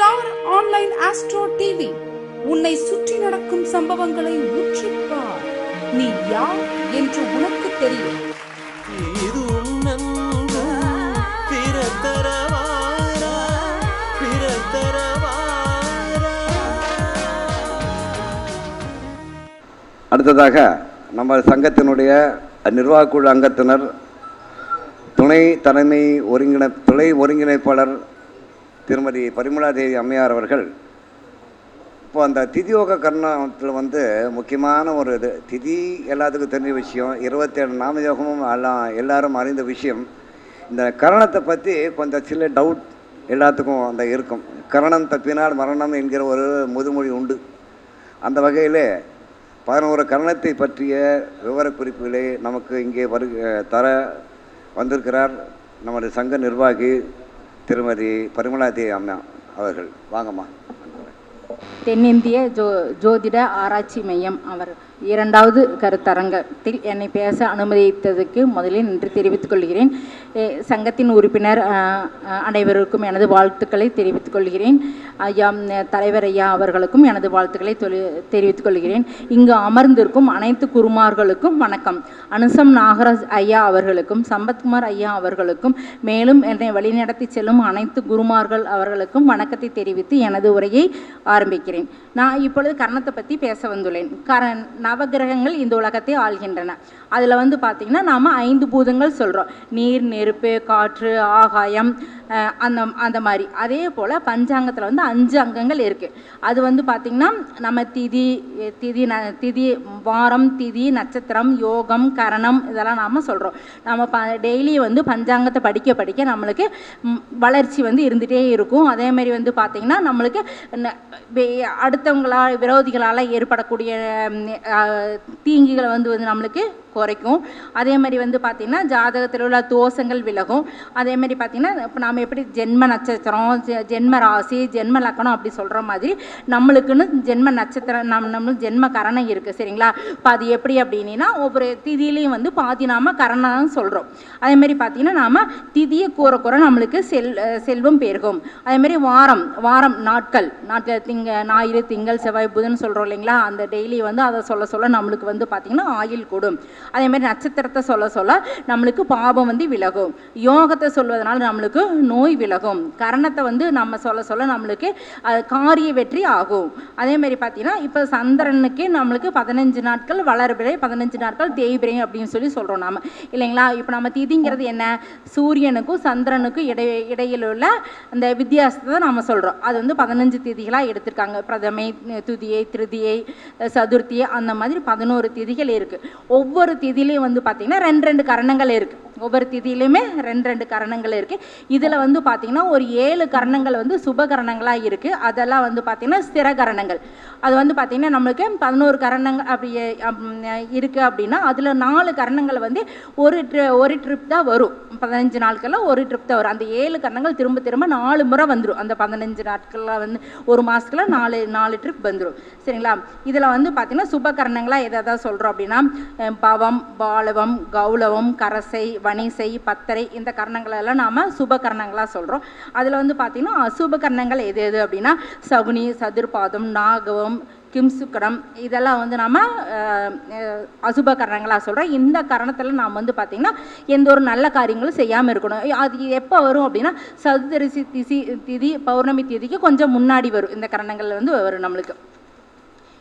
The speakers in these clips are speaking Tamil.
Star online astro TV. உன்னை சுற்றி நடக்கும் சம்பவங்களை உற்றிப்பார் நீ யார் என்று உனக்கு தெரியும். இது உன்னன்பு பிறத்தரவாரா பிறத்தரவாரா. அடுத்ததாக நம்ம சங்கத்தினுடைய நிர்வாகக்குழு அங்கத்தினர் துணை தலைமை ஒருங்கிணை துணை ஒருங்கிணைப்பாளர் திருமதி பரிமளாதேவி அம்மையார் அவர்கள் இப்போ அந்த திதியோக கர்ணத்தில் வந்து முக்கியமான ஒரு இது. திதி எல்லாத்துக்கும் தெரிஞ்ச விஷயம் இருபத்தேழு நாமயோகமும் எல்லாம் எல்லாரும் அறிந்த விஷயம். இந்த கரணத்தை பற்றி கொஞ்சம் சில டவுட் எல்லாத்துக்கும் அந்த இருக்கும். கரணம் தப்பினால் மரணம் என்கிற ஒரு முதுமொழி உண்டு. அந்த வகையில் பதினோரு கரணத்தை பற்றிய விவரக்குறிப்புகளை நமக்கு இங்கே வரு தர வந்திருக்கிறார். நமது சங்க நிர்வாகி திருமதி பரிமளாதேவி அம்மா அவர்கள். வாங்கம்மா. தென்னிந்திய ஜோ ஜோதிட ஆராய்ச்சி மையம் அவர் இரண்டாவது கருத்தரங்கத்தில் என்னை பேச அனுமதித்ததுக்கு முதலில் நன்றி தெரிவித்துக் கொள்கிறேன். சங்கத்தின் உறுப்பினர் அனைவருக்கும் எனது வாழ்த்துக்களை தெரிவித்துக் கொள்கிறேன். ஐயா தலைவர் ஐயா அவர்களுக்கும் எனது வாழ்த்துக்களை தெரிவித்துக் கொள்கிறேன். இங்கு அமர்ந்திருக்கும் அனைத்து குருமார்களுக்கும் வணக்கம். அனுசம் நாகராஜ் ஐயா அவர்களுக்கும் சம்பத்குமார் ஐயா அவர்களுக்கும் மேலும் என்னை வழிநடத்தி செல்லும் அனைத்து குருமார்கள் அவர்களுக்கும் வணக்கத்தை தெரிவித்து எனது உரையை ஆரம்பிக்கிறேன். நான் இப்பொழுது கர்ணத்தை பற்றி பேச வந்துள்ளேன். கரண் நவகிரகங்கள் இந்த உலகத்தை ஆள்கின்றன. அதில் வந்து பார்த்திங்கன்னா நாம் ஐந்து பூதங்கள் சொல்கிறோம் நீர் நெருப்பு காற்று ஆகாயம் அந்த அந்த மாதிரி. அதே போல் பஞ்சாங்கத்தில் வந்து அஞ்சு அங்கங்கள் இருக்குது அது வந்து பார்த்திங்கன்னா நம்ம திதி திதி ந திதி வாரம் திதி நட்சத்திரம் யோகம் கரணம் இதெல்லாம் நாம் சொல்கிறோம் நம்ம ப டெய்லி வந்து பஞ்சாங்கத்தை படிக்க படிக்க நம்மளுக்கு வளர்ச்சி வந்து இருந்துகிட்டே இருக்கும். அதேமாரி வந்து பார்த்திங்கன்னா நம்மளுக்கு அடுத்தவங்களால் விரோதிகளால் ஏற்படக்கூடிய தீங்குகளை வந்து வந்து நம்மளுக்கு குறைக்கும். அதே மாதிரி வந்து பார்த்திங்கன்னா ஜாதகத்தில் உள்ள தோஷங்கள் விலகும். அதே மாதிரி பார்த்திங்கன்னா இப்போ நாம் எப்படி ஜென்ம நட்சத்திரம் ஜெ- ஜென்ம ராசி ஜென்ம லக்கணம் அப்படி சொல்கிற மாதிரி நம்மளுக்குன்னு ஜென்ம நட்சத்திரம் நம் நம்மளுக்கு ஜென்ம கரணம் இருக்குது சரிங்களா? இப்போ அது எப்படி அப்படின்னா ஒவ்வொரு திதியிலையும் வந்து பாதி நாம கரணம் சொல்கிறோம் அதே மாதிரி பார்த்திங்கன்னா நாம் திதியை கூற கூற நம்மளுக்கு செல் செல்வம் பெருகும். அதே மாதிரி வாரம் வாரம் நாட்கள் நாட்கள் திங்க ஞாயிறு திங்கள் செவ்வாய் புதன் சொல்கிறோம் இல்லைங்களா? அந்த டெய்லி வந்து அதை சொல்ல சொல்ல நம்மளுக்கு வந்து பார்த்திங்கன்னா ஆயுள் கூடும். அதே மாதிரி நட்சத்திரத்தை சொல்ல சொல்ல நம்மளுக்கு பாபம் வந்து விலகும். யோகத்தை சொல்வதனால நம்மளுக்கு நோய் விலகும். கரணத்தை வந்து நம்ம சொல்ல சொல்ல நம்மளுக்கு காரிய வெற்றி ஆகும். அதே மாதிரி பார்த்தீங்கன்னா இப்போ சந்திரனுக்கு நம்மளுக்கு பதினஞ்சு நாட்கள் வளர்பிறை பதினஞ்சு நாட்கள் தேய்பிரை அப்படின்னு சொல்லி சொல்கிறோம் நாம். இல்லைங்களா? இப்போ நம்ம திதிங்கிறது என்ன? சூரியனுக்கும் சந்திரனுக்கும் இடை இடையில் உள்ள அந்த வித்தியாசத்தை நம்ம சொல்கிறோம் அது வந்து பதினஞ்சு திதிகளாக எடுத்திருக்காங்க. பிரதமை துதியை திருதியை சதுர்த்தியை அந்த மாதிரி பதினோரு திதிகள் இருக்குது ஒவ்வொரு திதிலையும் வந்து பார்த்திங்கன்னா ரெண்டு ரெண்டு கரணங்கள் இருக்குது ஒவ்வொரு திதியிலையுமே ரெண்டு ரெண்டு கரணங்கள் இருக்குது இதில் வந்து பார்த்திங்கன்னா ஒரு ஏழு கரணங்கள் வந்து சுபகரணங்களாக இருக்குது அதெல்லாம் வந்து பார்த்திங்கன்னா ஸ்திர கரணங்கள். அது வந்து பார்த்திங்கன்னா நம்மளுக்கு பதினோரு கரணங்கள் அப்படி இருக்குது அப்படின்னா அதில் நாலு கரணங்கள் வந்து ஒரு ட்ரி ஒரு ட்ரிப் தான் வரும். பதினஞ்சு நாட்களில் ஒரு ட்ரிப் தான் வரும். அந்த ஏழு கரணங்கள் திரும்ப திரும்ப நாலு முறை வந்துடும் அந்த பதினஞ்சு நாட்களில் வந்து ஒரு மாதத்துல நாலு நாலு ட்ரிப் வந்துடும் சரிங்களா? இதில் வந்து பார்த்திங்கன்னா சுபகரணங்களாக எதை எதாவது சொல்கிறோம் அப்படின்னா பவம் பாலவம் கௌலவம் கரசை பனி செய் பத்தரை இந்த கரணங்களெல்லாம் நாம் நாம் சுபகரணங்களாக சொல்கிறோம் அதில் வந்து பார்த்திங்கன்னா அசுப கரணங்கள் எது எது அப்படின்னா சகுனி சதுர்பாதம் நாகவம் கிம்சுக்கரம் இதெல்லாம் வந்து நாம் அசுப கரணங்களாக சொல்கிறோம் இந்த கரணத்தில் நாம் வந்து பார்த்திங்கன்னா எந்த ஒரு நல்ல காரியங்களும் செய்யாமல் இருக்கணும். அது எப்போ வரும் அப்படின்னா சதுர்தரிசி திசி திதி பௌர்ணமி திதிக்கு கொஞ்சம் முன்னாடி வரும். இந்த கரணங்கள் வந்து வரும் நம்மளுக்கு.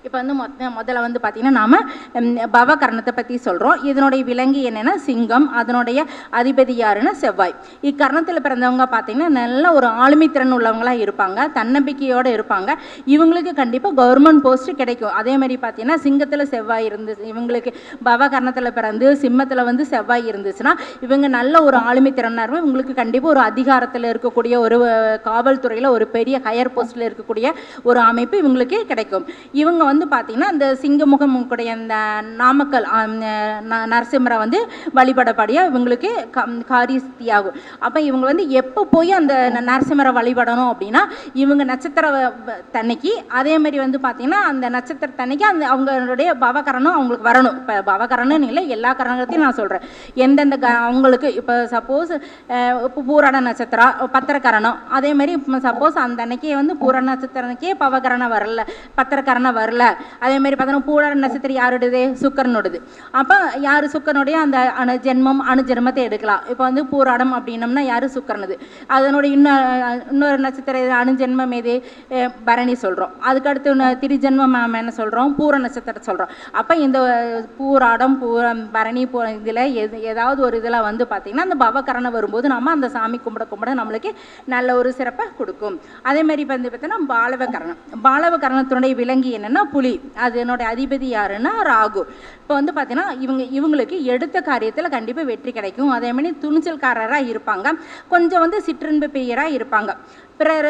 இப்போ வந்து மொத்த முதல்ல வந்து பார்த்திங்கன்னா நாம் பவகரணத்தை பற்றி சொல்கிறோம் இதனுடைய விலங்கு என்னென்னா சிங்கம். அதனுடைய அதிபதி யாருன்னா செவ்வாய். இக்கரணத்தில் பிறந்தவங்க பார்த்திங்கன்னா நல்ல ஒரு ஆளுமை திறன் உள்ளவங்களாக இருப்பாங்க. தன்னம்பிக்கையோடு இருப்பாங்க. இவங்களுக்கு கண்டிப்பாக கவர்மெண்ட் போஸ்ட் கிடைக்கும். அதே மாதிரி பார்த்திங்கன்னா சிங்கத்தில் செவ்வாய் இருந்து இவங்களுக்கு பவகரணத்தில் பிறந்து சிம்மத்தில் வந்து செவ்வாய் இருந்துச்சுன்னா இவங்க நல்ல ஒரு ஆளுமை திறனாக இவங்களுக்கு கண்டிப்பாக ஒரு அதிகாரத்தில் இருக்கக்கூடிய ஒரு காவல்துறையில் ஒரு பெரிய ஹையர் போஸ்ட்டில் இருக்கக்கூடிய ஒரு அமைப்பு இவங்களுக்கு கிடைக்கும். இவங்க வந்து பார்த்தீங்கன்னா அந்த சிங்கமுகம் கூடிய அந்த நாமக்கல் ந- நரசிம்மரை வந்து வழிபடப்படியா இவங்களுக்கு க- அப்போ இவங்க வந்து எப்போ போய் அந்த ந- நரசிம்மரை வழிபடணும் அப்படின்னா இவங்க நட்சத்திர தன்னைக்கு அதே மாதிரி வந்து பார்த்தீங்கன்னா அந்த நட்சத்திர தன்னைக்கு அந்த அவங்களுடைய பவகரணம் அவங்களுக்கு வரணும். இப்போ பவகரணம் இல்லை எல்லா கரணத்தையும் நான் சொல்கிறேன் எந்தெந்த க அவங்களுக்கு இப்போ சப்போஸ் இப்போ பூராட நட்சத்திரம் பத்திரக்கரணம் அதே மாதிரி சப்போஸ் அந்த அன்னைக்கே வந்து பூரண நட்சத்திரனுக்கே பவகரணம் வரல பத்திரக்கரணம் வரல அதே மாதிரி பார்த்தோன்னா பூராட நட்சத்திரம் யாருடையது? சுக்கரனுடையது அப்போ யார் சுக்கரனுடைய? அந்த அணு ஜென்மம் அணு ஜென்மத்தை எடுக்கலாம். இப்போ வந்து பூராடம் அப்படின்னம்னா யார் சுக்கரனுது? அதனுடைய இன்னொரு இன்னொரு நட்சத்திர அணு ஜென்மம் எது? பரணி சொல்கிறோம் அதுக்கடுத்து திருஜென்மம் என்ன சொல்கிறோம் பூர நட்சத்திரம் சொல்கிறோம் அப்போ இந்த பூராடம் பூரம் பரணி பூ இதில் எது ஏதாவது ஒரு இதில் வந்து பார்த்திங்கன்னா அந்த பவகரணம் வரும்போது நம்ம அந்த சாமி கும்பிட கும்பிட நம்மளுக்கு நல்ல ஒரு சிறப்பை கொடுக்கும். அதே மாதிரி இப்போ வந்து பார்த்தோன்னா பாலவகரணம் பாலவகரணத்தினுடைய விலங்கி என்னென்னா புலி. அதனுடைய அதிபதி யாருன்னா ராகு. இப்போ வந்து பார்த்தீங்கன்னா இவங்க இவங்களுக்கு எடுத்த காரியத்தில் கண்டிப்பாக வெற்றி கிடைக்கும். அதே மாதிரி துணிச்சல்காரராக இருப்பாங்க. கொஞ்சம் வந்து சிற்றின்பு பெயராக இருப்பாங்க. பிறர்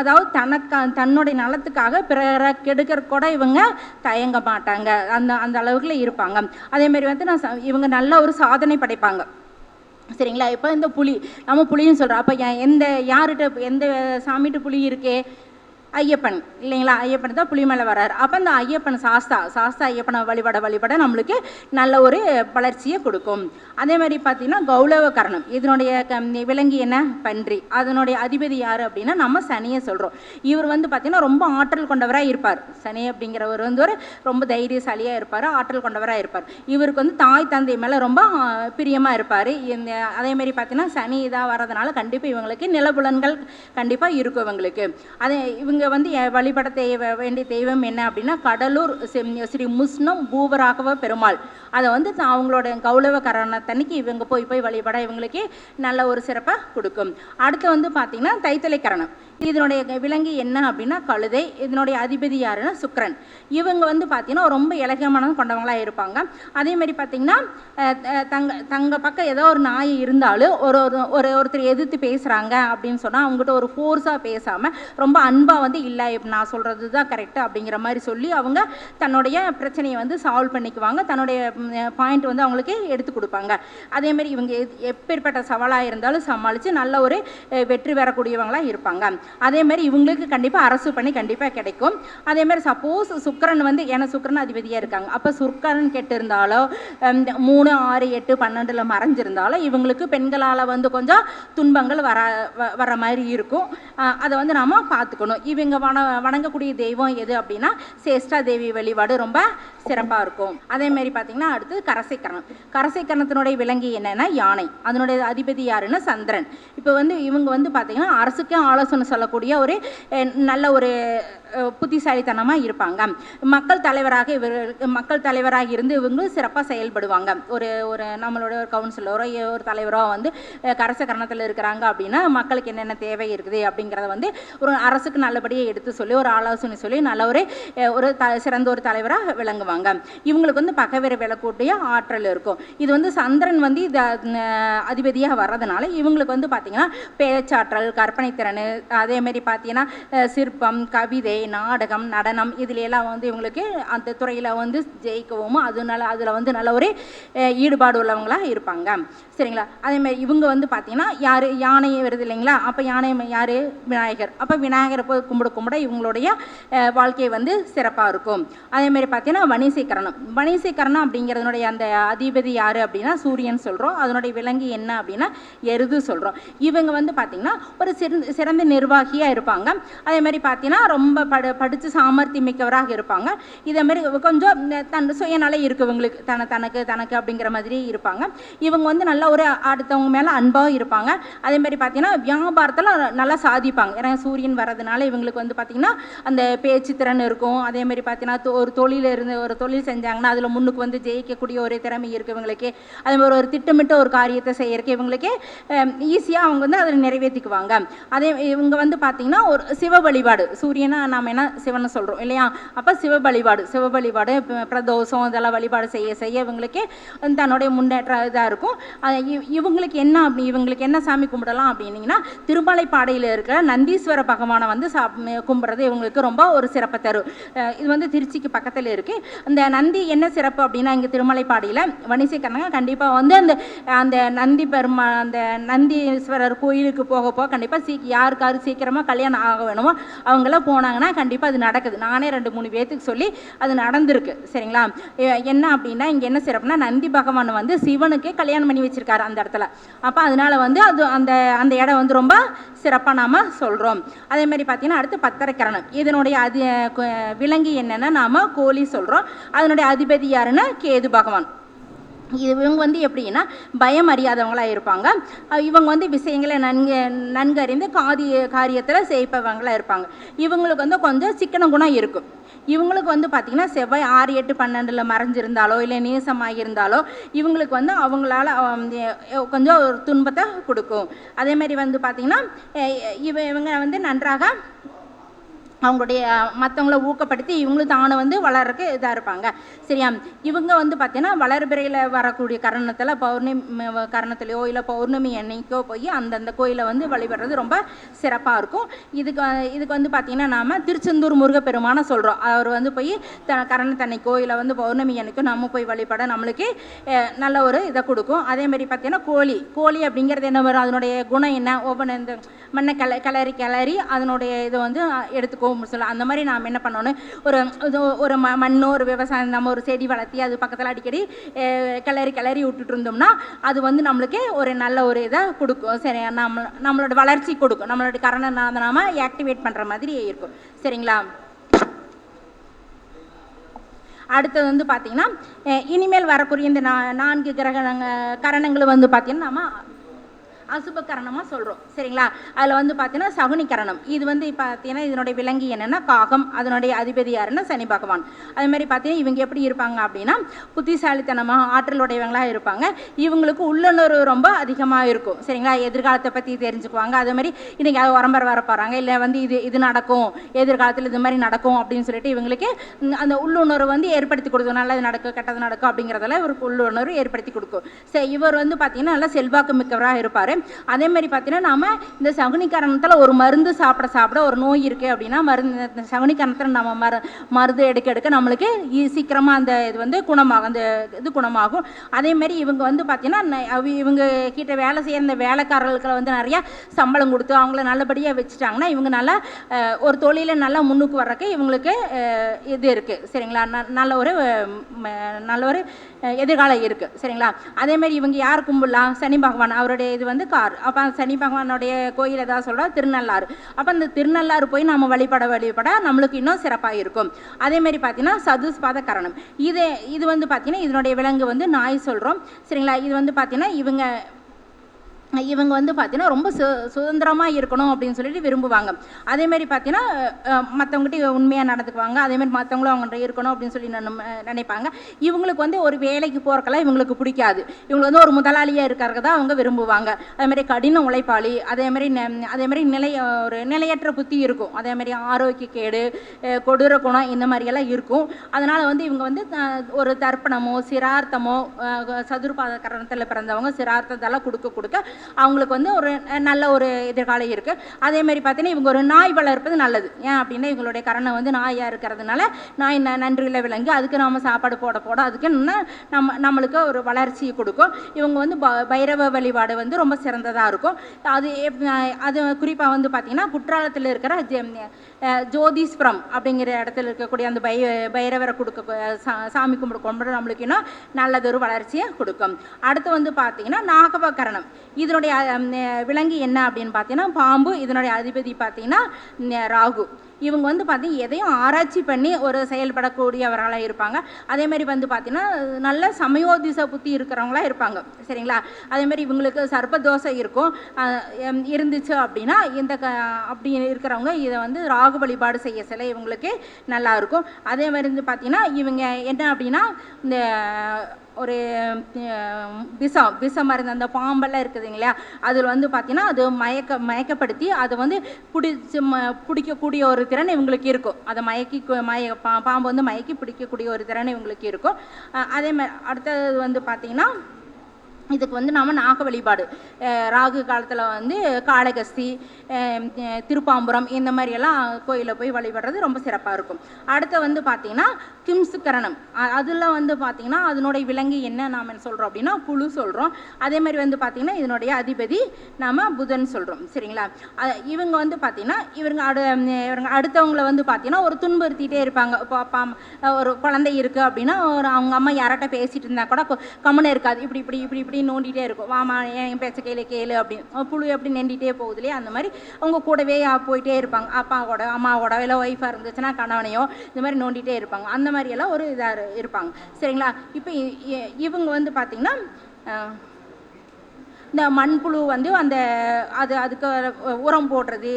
அதாவது தனக்கு தன்னுடைய நலத்துக்காக பிறரை கெடுக்கிற கூட இவங்க தயங்க மாட்டாங்க. அந்த அந்த அளவுக்குள்ள இருப்பாங்க. அதே மாதிரி வந்து நான் இவங்க நல்ல ஒரு சாதனை படைப்பாங்க. சரிங்களா? இப்போ இந்த புலி நம்ம புலின்னு சொல்கிறோம் அப்போ எந்த யார்கிட்ட எந்த சாமிகிட்ட புலி இருக்கே? ஐயப்பன் இல்லைங்களா? ஐயப்பன் தான் புளிமலை வர்றார். அப்போ அந்த ஐயப்பன் சாஸ்தா சாஸ்தா ஐயப்பனை வழிபட வழிபட நம்மளுக்கு நல்ல ஒரு வளர்ச்சியை கொடுக்கும். அதே மாதிரி பார்த்தீங்கன்னா கௌரவ கரணம் இதனுடைய க- விலங்கு என்ன? பன்றி. அதனுடைய அதிபதி யார் அப்படின்னா நம்ம சனியை சொல்கிறோம் இவர் வந்து பார்த்தீங்கன்னா ரொம்ப ஆற்றல் கொண்டவராக இருப்பார். சனி அப்படிங்கிறவர் வந்து ஒரு ரொம்ப தைரியசாலியாக இருப்பார் ஆற்றல் கொண்டவராக இருப்பார். இவருக்கு வந்து தாய் தந்தை மேலே ரொம்ப பிரியமாக இருப்பார். இந்த அதே மாதிரி பார்த்தீங்கன்னா சனி இதாக வர்றதுனால கண்டிப்பாக இவங்களுக்கு நிலபுலன்கள் கண்டிப்பாக இருக்கும் இவங்களுக்கு. அதே இவங்க வந்து வழிபட தெய்வ வேண்டிய தெய்வம் என்ன அப்படின்னா கடலூர் செம்- ஸ்ரீ முஸ்னம் பூவராகவ பெருமாள். அதை வந்து த- அவங்களோட கௌளவ கரணத்தன்னைக்கு இவங்க போய் போய் வழிபட இவங்களுக்கு நல்ல ஒரு சிறப்பை கொடுக்கும். அடுத்து வந்து பார்த்திங்கன்னா தைத்தலை கரணம் இதனுடைய விலங்கு என்ன அப்படின்னா கழுதை இதனுடைய அதிபதி யாருன்னா சுக்கரன். இவங்க வந்து பார்த்தீங்கன்னா ரொம்ப இலக்கியமானது கொண்டவங்களாக இருப்பாங்க. அதே மாதிரி பார்த்தீங்கன்னா தங்க தங்க பக்கம் ஏதோ ஒரு நாய் இருந்தாலும் ஒரு ஒரு ஒரு ஒருத்தர் எதிர்த்து பேசுகிறாங்க அப்படின்னு சொன்னால் அவங்ககிட்ட ஒரு ஃபோர்ஸாக பேசாமல் ரொம்ப அன்பாக வந்து இல்லை நான் சொல்கிறது தான் கரெக்டு அப்படிங்கிற மாதிரி சொல்லி அவங்க தன்னுடைய பிரச்சனையை வந்து சால்வ் பண்ணிக்குவாங்க. தன்னுடைய பாயிண்ட் வந்து அவங்களுக்கு எடுத்து கொடுப்பாங்க. அதே மாதிரி இவங்க எத்- எப்பேற்பட்ட சவாலாக இருந்தாலும் சமாளித்து நல்ல ஒரு வெற்றி பெறக்கூடியவங்களாக இருப்பாங்க. அதே மாதிரி இவங்களுக்கு கண்டிப்பாக அரசு பண்ணி கண்டிப்பாக கிடைக்கும். அதே மாதிரி சப்போஸ் சுக்கிரன் வந்து ஏன்னா சுக்கிரன் அதிபதியாக இருக்காங்க. அப்போ சுக்கரன் கெட்டு இருந்தாலோ மூணு ஆறு எட்டு பன்னெண்டில் மறைஞ்சிருந்தாலோ இவங்களுக்கு பெண்களால் வந்து கொஞ்சம் துன்பங்கள் வர வ- வர மாதிரி இருக்கும். அதை வந்து நாம் பார்த்துக்கணும். இவங்க வண வணங்கக்கூடிய தெய்வம் எது அப்படின்னா சேஷ்டா தேவி வழிபாடு ரொம்ப சிறப்பாக இருக்கும். அதே மாதிரி பார்த்தீங்கன்னா அடுத்து கரசைக்கரணம். கரசைக்கரணத்தினுடைய விலங்கு என்னென்னா யானை. அதனுடைய அதிபதி யாருன்னா சந்திரன். இப்போ வந்து இவங்க வந்து பார்த்தீங்கன்னா அரசுக்கே ஆலோசனை சொல்லக்கூடிய ஒரு நல்ல ஒரு புத்திசாலித்தனமாக இருப்பாங்க. மக்கள் தலைவராக இவர் மக்கள் தலைவராக இருந்து இவங்களும் சிறப்பாக செயல்படுவாங்க. ஒரு ஒரு நம்மளோட ஒரு கவுன்சிலரோ ஒரு தலைவரோ வந்து கரச கரணத்தில் இருக்கிறாங்க அப்படின்னா மக்களுக்கு என்னென்ன தேவை இருக்குது அப்படிங்கிறத வந்து ஒரு அரசுக்கு நல்லபடியாக எடுத்து சொல்லி ஒரு ஆலோசனை சொல்லி நல்ல ஒரு ஒரு த சிறந்த ஒரு தலைவராக விளங்குவாங்க. இவங்களுக்கு வந்து பகைவரை விளக்கூடிய ஆற்றல் இருக்கும். இது வந்து சந்திரன் வந்து இது அதிபதியாக வர்றதுனால இவங்களுக்கு வந்து பார்த்திங்கன்னா பேச்சாற்றல் கற்பனை திறன் அதேமாரி பார்த்தீங்கன்னா சிற்பம் கவிதை நாடகம் நடனம் இதுல எல்லாம் வந்து இவங்களுக்கு அந்த துறையில் வந்து ஜெயிக்கவும் அதனால அதில் வந்து நல்ல ஒரு ஈடுபாடு உள்ளவங்களாக இருப்பாங்க. சரிங்களா? அதேமாதிரி இவங்க வந்து பார்த்தீங்கன்னா யார் யானை வருது இல்லைங்களா? அப்போ யானை யார்? விநாயகர். அப்போ விநாயகரை போய் கும்பிட கும்பிட இவங்களுடைய வாழ்க்கை வந்து சிறப்பாக இருக்கும். அதே மாதிரி பார்த்தீங்கன்னா வணிசீகரணம். வணிசீகரணம் அப்படிங்கிறதுனுடைய அந்த அதிபதி யார் அப்படின்னா சூரியன் சொல்கிறோம் அதனுடைய விலங்கு என்ன அப்படின்னா எருது சொல்கிறோம் இவங்க வந்து பார்த்தீங்கன்னா ஒரு சிறந்த சிறந்த நிர்வாகியாக இருப்பாங்க. அதே மாதிரி பார்த்தீங்கன்னா ரொம்ப படு படித்து சாமர்த்தியம் மிக்கவராக இருப்பாங்க. இதே மாதிரி கொஞ்சம் தன் சுயநலை இருக்குது இவங்களுக்கு தன தனக்கு தனக்கு அப்படிங்கிற மாதிரி இருப்பாங்க. இவங்க வந்து நல்ல ஒரு அடுத்தவங்க மேலே அன்பாகவும் இருப்பாங்க. அதே மாதிரி பார்த்தீங்கன்னா வியாபாரத்தில் நல்லா சாதிப்பாங்க. ஏன்னா சூரியன் வர்றதுனால இவங்களுக்கு வந்து பார்த்திங்கன்னா அந்த பேச்சு திறன் இருக்கும். அதே மாதிரி பார்த்தீங்கன்னா தொ- ஒரு தொழில் இருந்து ஒரு தொழில் செஞ்சாங்கன்னா அதில் முன்னுக்கு வந்து ஜெயிக்கக்கூடிய ஒரு திறமை இருக்கு இவங்களுக்கு அதே மாதிரி ஒரு திட்டமிட்ட ஒரு காரியத்தை செய்யறதுக்கு இவங்களுக்கு ஈஸியாக அவங்க வந்து அதை நிறைவேற்றிக்குவாங்க அதே இவங்க வந்து பார்த்திங்கன்னா ஒரு சிவ வழிபாடு. சூரியனை நாம் என்ன சிவனை சொல்கிறோம் இல்லையா? அப்போ சிவ வழிபாடு சிவ வழிபாடு பிரதோஷம் இதெல்லாம் வழிபாடு செய்ய செய்ய இவங்களுக்கு தன்னுடைய முன்னேற்றம் இதாக இருக்கும். அது இவ்- இவங்களுக்கு என்ன அப்படி இவங்களுக்கு என்ன சாமி கும்பிடலாம் அப்படின்னீங்கன்னா திருமலைப்பாடையில் இருக்கிற நந்தீஸ்வர பகவானை வந்து சா கும்பிட்றது இவங்களுக்கு ரொம்ப ஒரு சிறப்பை தரும் இது வந்து திருச்சிக்கு பக்கத்தில் இருக்குது அந்த நந்தி என்ன சிறப்பு அப்படின்னா இங்கே திருமலைப்பாடியில் வணிசைக்காரங்க கண்டிப்பாக வந்து அந்த அந்த நந்தி பெருமா அந்த நந்தீஸ்வரர் கோயிலுக்கு போக போக கண்டிப்பாக சீ யாருக்காரு சீக்கிரமாக கல்யாணம் ஆக வேணுமோ அவங்களாம் போனாங்கன்னா கண்டிப்பாக அது நடக்குது. நானே ரெண்டு மூணு பேர்த்துக்கு சொல்லி அது நடந்திருக்கு. சரிங்களா? என்ன அப்படின்னா இங்கே என்ன சிறப்புனா நந்தி பகவான் வந்து சிவனுக்கே கல்யாணம் பண்ணி வச்சிருக்காரு அந்த இடத்துல. அப்போ அதனால வந்து அது அந்த அந்த இடம் வந்து ரொம்ப சிறப்பாக நாம் சொல்கிறோம் அதே மாதிரி பார்த்தீங்கன்னா அடுத்து பத்தரைக்கரணம். இதனுடைய அதி விலங்கு என்னென்னா நாம் கோழி சொல்கிறோம் அதனுடைய அதிபதி யாருன்னா கேது பகவான். இவங்க வந்து எப்படின்னா பயம் அறியாதவங்களாக இருப்பாங்க இவங்க வந்து விஷயங்களை நன்கு நன்கறிந்து காதி காரியத்தில் செய்ப்பவங்களாக இருப்பாங்க. இவங்களுக்கு வந்து கொஞ்சம் சிக்கன குணம் இருக்கும். இவங்களுக்கு வந்து பார்த்திங்கன்னா செவ்வாய் ஆறு எட்டு பன்னெண்டில் மறைஞ்சிருந்தாலோ இல்லை நேசமாக இருந்தாலோ இவங்களுக்கு வந்து அவங்களால கொஞ்சம் ஒரு துன்பத்தை கொடுக்கும். அதே மாதிரி வந்து பார்த்திங்கன்னா இவ இவங்க வந்து நன்றாக அவங்களுடைய மற்றவங்கள ஊக்கப்படுத்தி இவங்களும் தானே வந்து வளர்றதுக்கு இதாக இருப்பாங்க. சரியா? இவங்க வந்து பார்த்தீங்கன்னா வளர்பிறையில் வரக்கூடிய கரணத்தில் பௌர்ணமி கரணத்துலையோ இல்லை பௌர்ணமி அன்னைக்கோ போய் அந்தந்த கோயிலை வந்து வழிபடுறது ரொம்ப சிறப்பாக இருக்கும். இதுக்கு இதுக்கு வந்து பார்த்திங்கன்னா நாம் திருச்செந்தூர் முருகப்பெருமானை சொல்கிறோம் அவர் வந்து போய் த கரணத்தன்னை கோயிலை வந்து பௌர்ணமி அன்னைக்கும் நம்ம போய் வழிபட நம்மளுக்கு நல்ல ஒரு இதை கொடுக்கும். அதே மாதிரி பார்த்தீங்கன்னா கோழி கோழி அப்படிங்கிறது என்ன வரும்? அதனுடைய குணம் என்ன? ஒவ்வொன்று இந்த மண்ணை கிள கிளறி கிளறி அதனுடைய இதை வந்து இருக்கும் எடுத்துக்கோ சொல்ல அந்த மாதிரி நாம் என்ன பண்ணணும்? ஒரு இது ஒரு ம மண்ணோ ஒரு விவசாயம் நம்ம ஒரு செடி வளர்த்தி அது பக்கத்தில் அடிக்கடி கிளறி கிளறி விட்டுட்டு இருந்தோம்னா அது வந்து நம்மளுக்கு ஒரு நல்ல ஒரு இதை கொடுக்கும். சரி நம்ம நம்மளோட வளர்ச்சி கொடுக்கும். நம்மளோட கரணை நாம ஆக்டிவேட் பண்ணுற மாதிரி இருக்கும். சரிங்களா? அடுத்தது வந்து பார்த்தீங்கன்னா இனிமேல் வரக்கூடிய இந்த நா நான்கு கிரகணங்க கரணங்களை வந்து பார்த்தீங்கன்னா நம்ம அசுப கரணமாக சொல்கிறோம் சரிங்களா? அதில் வந்து பார்த்தீங்கன்னா சகுனி கரணம் இது வந்து பார்த்தீங்கன்னா இதனுடைய விலங்கு என்னென்னா காகம். அதனுடைய அதிபதி யாருன்னா சனி பகவான். அதே மாதிரி பார்த்தீங்கன்னா இவங்க எப்படி இருப்பாங்க அப்படின்னா புத்திசாலித்தனமாக ஆற்றலுடையவங்களாக இருப்பாங்க. இவங்களுக்கு உள்ளுணர்வு ரொம்ப அதிகமாக இருக்கும். சரிங்களா? எதிர்காலத்தை பற்றி தெரிஞ்சுக்குவாங்க. அதே மாதிரி இன்றைக்கி அது உரம்பர் வர போகிறாங்க இல்லை வந்து இது இது நடக்கும். எதிர்காலத்தில் இது மாதிரி நடக்கும் அப்படின்னு சொல்லிட்டு இவங்களுக்கு அந்த உள்ளுணர்வு வந்து ஏற்படுத்தி கொடுக்கும். நல்லது நடக்கும் கெட்டது நடக்கும் அப்படிங்கிறதெல்லாம் இவருக்கு உள்ளுணர்வு ஏற்படுத்தி கொடுக்கும். சரி இவர் வந்து பார்த்தீங்கன்னா நல்லா செல்வாக்கு மிக்கவராக இருப்பார். அதே மாதிரி பார்த்தீங்கன்னா நாம் இந்த சகுனி காரணத்தில் ஒரு மருந்து சாப்பிட சாப்பிட ஒரு நோய் இருக்குது அப்படின்னா மருந்து சகுனிக்கரணத்தில் சகுனி காரணத்தில் நம்ம மரு மருந்து எடுக்க எடுக்க நம்மளுக்கு சீக்கிரமாக அந்த இது வந்து குணமாகும் அந்த இது குணமாகும். அதே மாதிரி இவங்க வந்து பார்த்தீங்கன்னா இவங்க கிட்ட வேலை செய்கிற இந்த வேலைக்காரர்களுக்கு வந்து நிறையா சம்பளம் கொடுத்து அவங்கள நல்லபடியாக வச்சுட்டாங்கன்னா இவங்க நல்லா ஒரு தொழிலை நல்லா முன்னுக்கு வர்றதுக்கு இவங்களுக்கு இது இருக்குது சரிங்களா? நல்ல ஒரு நல்ல ஒரு எதிர்காலம் இருக்குது சரிங்களா? அதே மாதிரி இவங்க யார் கும்பிடலாம் சனி பகவான் அவருடைய இது வந்து கார் அப்போ சனி பகவானுடைய கோயில் ஏதாவது சொல்கிறா திருநள்ளாறு. அப்போ அந்த திருநள்ளாறு போய் நம்ம வழிபட வழிபட நம்மளுக்கு இன்னும் சிறப்பாக இருக்கும். அதே மாதிரி பார்த்தீங்கன்னா சதுஸ்பாத கரணம். இது இது வந்து பார்த்தீங்கன்னா இதனுடைய விலங்கு வந்து நாய் சொல்கிறோம் சரிங்களா? இது வந்து பார்த்தீங்கன்னா இவங்க இவங்க வந்து பார்த்தீங்கன்னா ரொம்ப சு சுதந்திரமாக இருக்கணும் அப்படின்னு சொல்லிட்டு விரும்புவாங்க. அதேமாரி பார்த்தீங்கன்னா மற்றவங்ககிட்ட உண்மையாக நடந்துக்குவாங்க. அதேமாரி மற்றவங்களும் அவங்கள்ட்ட இருக்கணும் அப்படின்னு சொல்லி நினைப்பாங்க. இவங்களுக்கு வந்து ஒரு வேலைக்கு போகிறக்கெல்லாம் இவங்களுக்கு பிடிக்காது. இவங்களுக்கு வந்து ஒரு முதலாளியாக இருக்கிறத தான் அவங்க விரும்புவாங்க. அதேமாதிரி கடின உழைப்பாளி அதேமாதிரி நெ- அதே மாதிரி நிலை ஒரு நிலையற்ற புத்தி இருக்கும். அதே மாதிரி ஆரோக்கிய கேடு கொடூர குணம் இந்த மாதிரியெல்லாம் இருக்கும். அதனால் வந்து இவங்க வந்து ஒரு தர்ப்பணமோ சிரார்த்தமோ சதுர்பாத கரணத்தில் பிறந்தவங்க சிரார்த்தத்தெல்லாம் கொடுக்க கொடுக்க அவங்களுக்கு வந்து ஒரு நல்ல ஒரு எதிர்காலம் இருக்குது அதே மாதிரி பார்த்தீங்கன்னா இவங்க ஒரு நாய் வளர்ப்பது நல்லது. ஏன் அப்படின்னா இவங்களுடைய கரணை வந்து நாயாக இருக்கிறதுனால நாய் ந நன்றியில் விளங்கி அதுக்கு நம்ம சாப்பாடு போட போட அதுக்கு இன்னும் நம்ம நம்மளுக்கு ஒரு வளர்ச்சியை கொடுக்கும். இவங்க வந்து ப- பைரவ வழிபாடு வந்து ரொம்ப சிறந்ததாக இருக்கும். அது எப்- அது குறிப்பாக வந்து பார்த்திங்கன்னா குற்றாலத்தில் இருக்கிற ஜோதிஸ்புரம் அப்படிங்கிற இடத்துல இருக்கக்கூடிய அந்த பை பைரவரை கொடுக்க சா- சாமி கும்பிட கும்பிட நம்மளுக்கு இன்னும் நல்லதொரு வளர்ச்சியை கொடுக்கும். அடுத்து வந்து பார்த்தீங்கன்னா நாகபகரணம். இதனுடைய விலங்கு என்ன அப்படின்னு பார்த்தீங்கன்னா பாம்பு. இதனுடைய அதிபதி பார்த்தீங்கன்னா ராகு. இவங்க வந்து பார்த்தீங்கன்னா எதையும் ஆராய்ச்சி பண்ணி ஒரு செயல்படக்கூடியவர்களாக இருப்பாங்க. அதே மாதிரி வந்து பார்த்தீங்கன்னா நல்ல சமயோதிச புத்தி இருக்கிறவங்களா இருப்பாங்க. சரிங்களா? அதே மாதிரி இவங்களுக்கு சர்ப்பதோசை இருக்கும். இருந்துச்சு அப்படின்னா இந்த க அப்படி இருக்கிறவங்க இதை வந்து ராகு வழிபாடு செய்ய சில இவங்களுக்கு நல்லா இருக்கும். அதே மாதிரி வந்து பார்த்திங்கன்னா இவங்க என்ன அப்படின்னா இந்த ஒரு விஷம் விஷம் மருந்து அந்த பாம்பெல்லாம் இருக்குது இல்லையா அதில் வந்து பார்த்தீங்கன்னா அது மயக்க மயக்கப்படுத்தி அதை வந்து பிடிச்சி ம பிடிக்கக்கூடிய ஒரு திறன் இவங்களுக்கு இருக்கும். அதை மயக்கி மய பா பாம்பு வந்து மயக்கி பிடிக்கக்கூடிய ஒரு திறன் இவங்களுக்கு இருக்கும். அதே மாதிரி அடுத்தது வந்து பார்த்திங்கன்னா இதுக்கு வந்து நாம் நாக வழிபாடு. ராகு காலத்தில் வந்து காளகஸ்தி திருப்பாம்புரம் இந்த மாதிரியெல்லாம் கோயிலில் போய் வழிபடுறது ரொம்ப சிறப்பாக இருக்கும். அடுத்து வந்து பார்த்திங்கன்னா கிம்சுக்கரணம். அதில் வந்து பார்த்திங்கன்னா அதனுடைய விலங்கு என்ன நாம் சொல்கிறோம் அப்படின்னா புழு சொல்கிறோம் அதே மாதிரி வந்து பார்த்திங்கன்னா இதனுடைய அதிபதி நாம் புதன் சொல்கிறோம் சரிங்களா? இவங்க வந்து பார்த்திங்கன்னா இவங்க அடு இவங்க அடுத்தவங்கள வந்து பார்த்திங்கன்னா ஒரு துன்புறுத்திட்டே இருப்பாங்க. இப்போ அப்பா அம்மா- ஒரு குழந்தை இருக்குது அப்படின்னா ஒரு அவங்க அம்மா யார்கிட்ட பேசிட்டு இருந்தால் கூட கொ- கம்முன்னு இருக்காது. இப்படி இப்படி இப்படி இப்படி நோண்டிகிட்டே இருக்கும். வாமா என் பேச்ச கேளு கேளு அப்படின்னு. புழு எப்படி நெண்டிகிட்டே போகுது இல்லையா? அந்த மாதிரி அவங்க கூடவே போயிட்டே இருப்பாங்க. அப்பா கூட அம்மா கூட இல்லை ஒய்ஃபாக இருந்துச்சுன்னா கணவனையோ இந்த மாதிரி நோண்டிகிட்டே இருப்பாங்க. அந்த மாதிரியெல்லாம் ஒரு இதாக இருப்பாங்க. சரிங்களா? இப்போ இவங்க வந்து பார்த்திங்கன்னா இந்த மண்புழு வந்து அந்த அது அதுக்கு உரம் போடுறது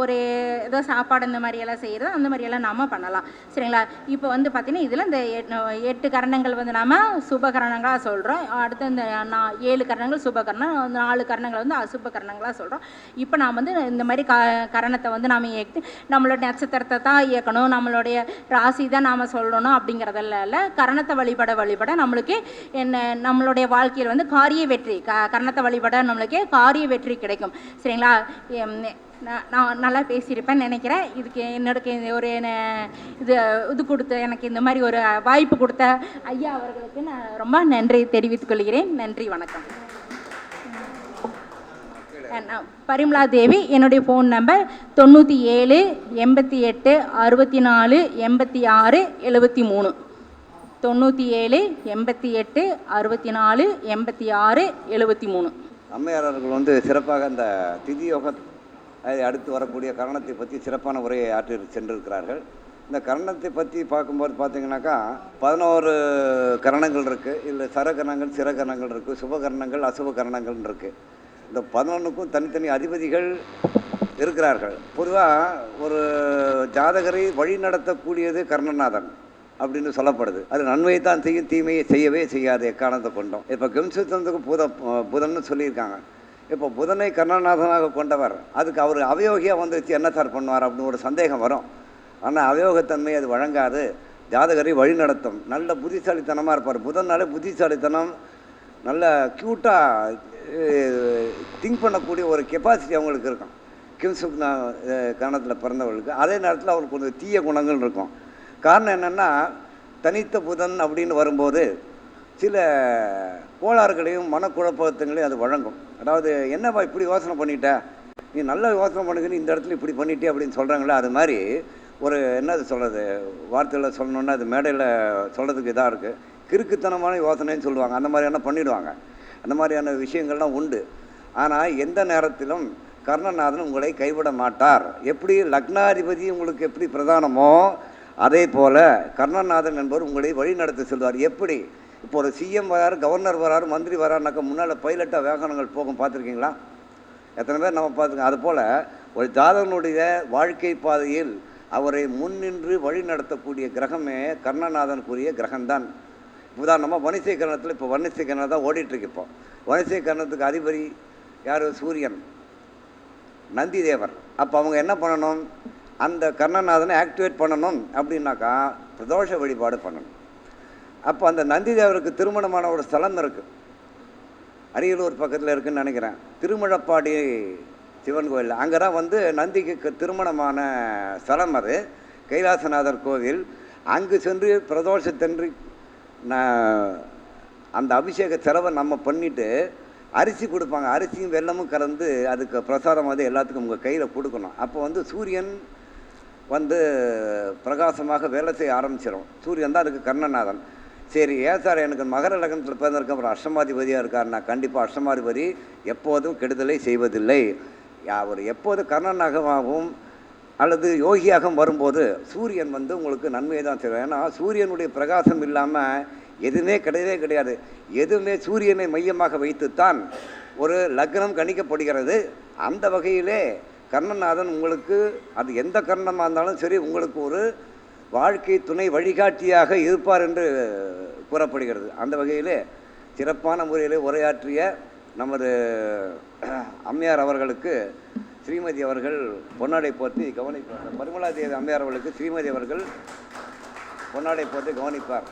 ஒரு ஏதோ சாப்பாடு இந்த மாதிரியெல்லாம் செய்கிறது அந்த மாதிரியெல்லாம் நாம் பண்ணலாம். சரிங்களா? இப்போ வந்து பார்த்தீங்கன்னா இதில் இந்த எட்- எட்டு கரணங்கள் வந்து நாம் சுபகரணங்களாக சொல்கிறோம் அடுத்து இந்த நா- ஏழு கரணங்கள் சுபகரணம் நாலு கரணங்கள் வந்து அசுப கரணங்களாக சொல்கிறோம் இப்போ நாம் வந்து இந்த மாதிரி க கரணத்தை வந்து நாம் இயக்கி நம்மளோட நட்சத்திரத்தை தான் இயக்கணும் நம்மளுடைய ராசி தான் நாம் சொல்லணும் அப்படிங்கிறதெல்லாம் இல்லை. கரணத்தை வழிபட வழிபட நம்மளுக்கு என்ன நம்மளுடைய வாழ்க்கையில் வந்து காரிய வெற்றி க கரணத்தை வழிபட நம்மளுக்கு காரிய வெற்றி கிடைக்கும். சரிங்களா? நான் நான் நல்லா பேசியிருப்பேன் நினைக்கிறேன். இதுக்கு என்னோட ஒரு இது இது கொடுத்த எனக்கு இந்த மாதிரி ஒரு வாய்ப்பு கொடுத்த ஐயா அவர்களுக்கு நான் ரொம்ப நன்றி தெரிவித்துக் கொள்கிறேன். நன்றி வணக்கம். நான் பரிமலா தேவி என்னுடைய ஃபோன் நம்பர் தொண்ணூற்றி ஏழு எண்பத்தி எட்டு அறுபத்தி நாலு எண்பத்தி ஆறு எழுபத்தி மூணு. தொண்ணூற்றி ஏழு எண்பத்தி எட்டு அறுபத்தி நாலு எண்பத்தி ஆறு எழுபத்தி மூணு அம்மையார் அவர்கள் வந்து சிறப்பாக அந்த திதி யோக அடுத்து வரக்கூடிய கரணத்தை பற்றி சிறப்பான உரையை ஆற்றி சென்றிருக்கிறார்கள். இந்த கரணத்தை பற்றி பார்க்கும்போது பார்த்தீங்கன்னாக்கா பதினோரு கரணங்கள் இருக்குது இல்லை சரகரணங்கள் சிறகரணங்கள் இருக்குது சுபகரணங்கள் அசுப கரணங்கள் இருக்குது இந்த பதினொன்றுக்கும் தனித்தனி அதிபதிகள் இருக்கிறார்கள். பொதுவாக ஒரு ஜாதகரை வழி நடத்தக்கூடியது கர்ணநாதன். அப்படின்னு சொல்லப்படுது. அது நன்மையை தான் செய்யும் தீமையை செய்யவே செய்யாது எக்காரணத்தை கொண்டோம். இப்போ கிம்சுத்தனத்துக்கு புத புதன்னு சொல்லியிருக்காங்க. இப்போ புதனை கர்ணநாதனாக கொண்டவர் அதுக்கு அவர் அவயோகியாக வந்துருச்சு என்ன சார் பண்ணுவார் அப்படின்னு ஒரு சந்தேகம் வரும். ஆனால் அவயோகத்தன்மை அது வழங்காது. ஜாதகரை வழி நடத்தும். நல்ல புத்திசாலித்தனமாக இருப்பார். புதன்னாலே புத்திசாலித்தனம் நல்ல க்யூட்டாக திங்க் பண்ணக்கூடிய ஒரு கெப்பாசிட்டி அவங்களுக்கு இருக்கும். கிம்சுக் கணத்தில் பிறந்தவர்களுக்கு. அதே நேரத்தில் அவருக்கு கொஞ்சம் தீய குணங்கள் இருக்கும். காரணம் என்னென்னா தனித்த புதன் அப்படின்னு வரும்போது சில கோளாறுகளையும் மனக்குழப்பங்களையும் அது வழங்கும். அதாவது என்னப்பா இப்படி யோசனை பண்ணிட்ட? நீ நல்ல யோசனை பண்ணுங்கன்னு இந்த இடத்துல இப்படி பண்ணிட்டே அப்படின்னு சொல்கிறாங்களே அது மாதிரி ஒரு என்னது சொல்கிறது வார்த்தையில் சொல்லணுன்னா அது மேடையில் சொல்கிறதுக்கு இதாக இருக்குது கிறுக்குத்தனமான யோசனைன்னு சொல்லுவாங்க. அந்த மாதிரியான பண்ணிவிடுவாங்க அந்த மாதிரியான விஷயங்கள்லாம் உண்டு. ஆனால் எந்த நேரத்திலும் கர்ணநாதன் உங்களை கைவிட மாட்டார். எப்படி லக்னாதிபதி உங்களுக்கு எப்படி பிரதானமோ அதே போல் கர்ணநாதன் என்பவர் உங்களை வழி நடத்தி செல்வார் எப்படி? இப்போ ஒரு சிஎம் வராரு கவர்னர் வராரு மந்திரி வராருனாக்கா முன்னால் பைலட்டாக வாகனங்கள் போகும் பார்த்துருக்கீங்களா? எத்தனை பேர் நம்ம பார்த்துக்கோங்க அதுபோல் ஒரு ஜாதகனுடைய வாழ்க்கை பாதையில் அவரை முன்னின்று வழி நடத்தக்கூடிய கிரகமே கர்ணநாதனுக்குரிய கிரகம்தான். உதாரணமாக வனிசை கரணத்தில் இப்போ வனிசை கரணம் தான் ஓடிட்டுருக்கு இப்போ. வனிசை கரணத்துக்கு அதிபதி யார்? சூரியன். நந்தி தேவர் அப்போ அவங்க என்ன பண்ணணும்? அந்த கர்ணநாதனை ஆக்டிவேட் பண்ணணும் அப்படின்னாக்கா பிரதோஷ வழிபாடு பண்ணணும். அப்போ அந்த நந்தி தேவருக்கு திருமணமான ஒரு ஸ்தலம் இருக்குது அரியலூர் பக்கத்தில் இருக்குன்னு நினைக்கிறேன். திருமழப்பாடி சிவன் கோயில் அங்கே தான் வந்து நந்திக்கு திருமணமான ஸ்தலம் அது. கைலாசநாதர் கோவில். அங்கு சென்று பிரதோஷத்தன்று நான் அந்த அபிஷேக செலவை நம்ம பண்ணிவிட்டு அரிசி கொடுப்பாங்க. அரிசியும் வெல்லமும் கலந்து அதுக்கு பிரசாதம் வந்து எல்லாத்துக்கும் உங்கள் கையில் கொடுக்கணும். அப்போ வந்து சூரியன் வந்து பிரகாசமாக வேலை செய்ய ஆரம்பிச்சிடும் சூரியன் தான் அதுக்கு கர்ணநாதன். சரி ஏன் சார் எனக்கு மகர லக்னத்தில் பிறந்திருக்க அப்புறம் அஷ்டமாதிபதியாக இருக்காருன்னா கண்டிப்பாக அஷ்டமாதிபதி எப்போதும் கெடுதலை செய்வதில்லை. அவர் எப்போது கர்ணனாகவும் அல்லது யோகியாக வரும்போது சூரியன் வந்து உங்களுக்கு நன்மையை தான் செய்வார். ஏன்னா சூரியனுடைய பிரகாசம் இல்லாமல் எதுவுமே கிடையவே கிடையாது. எதுவுமே சூரியனை மையமாக வைத்துத்தான் ஒரு லக்னம் கணிக்கப்படுகிறது. அந்த வகையிலே கர்ணநாதன் உங்களுக்கு அது எந்த கர்ணமாக இருந்தாலும் சரி உங்களுக்கு ஒரு வாழ்க்கை துணை வழிகாட்டியாக இருப்பார் என்று கூறப்படுகிறது. அந்த வகையிலே சிறப்பான முறையில் உரையாற்றிய நமது அம்மையார் அவர்களுக்கு ஸ்ரீமதி அவர்கள் பொன்னாடை போற்றி கவனிப்பார். பரிமலா தேவி அம்மையார் அவர்களுக்கு ஸ்ரீமதி அவர்கள் பொன்னாடை போட்டு கவனிப்பார்.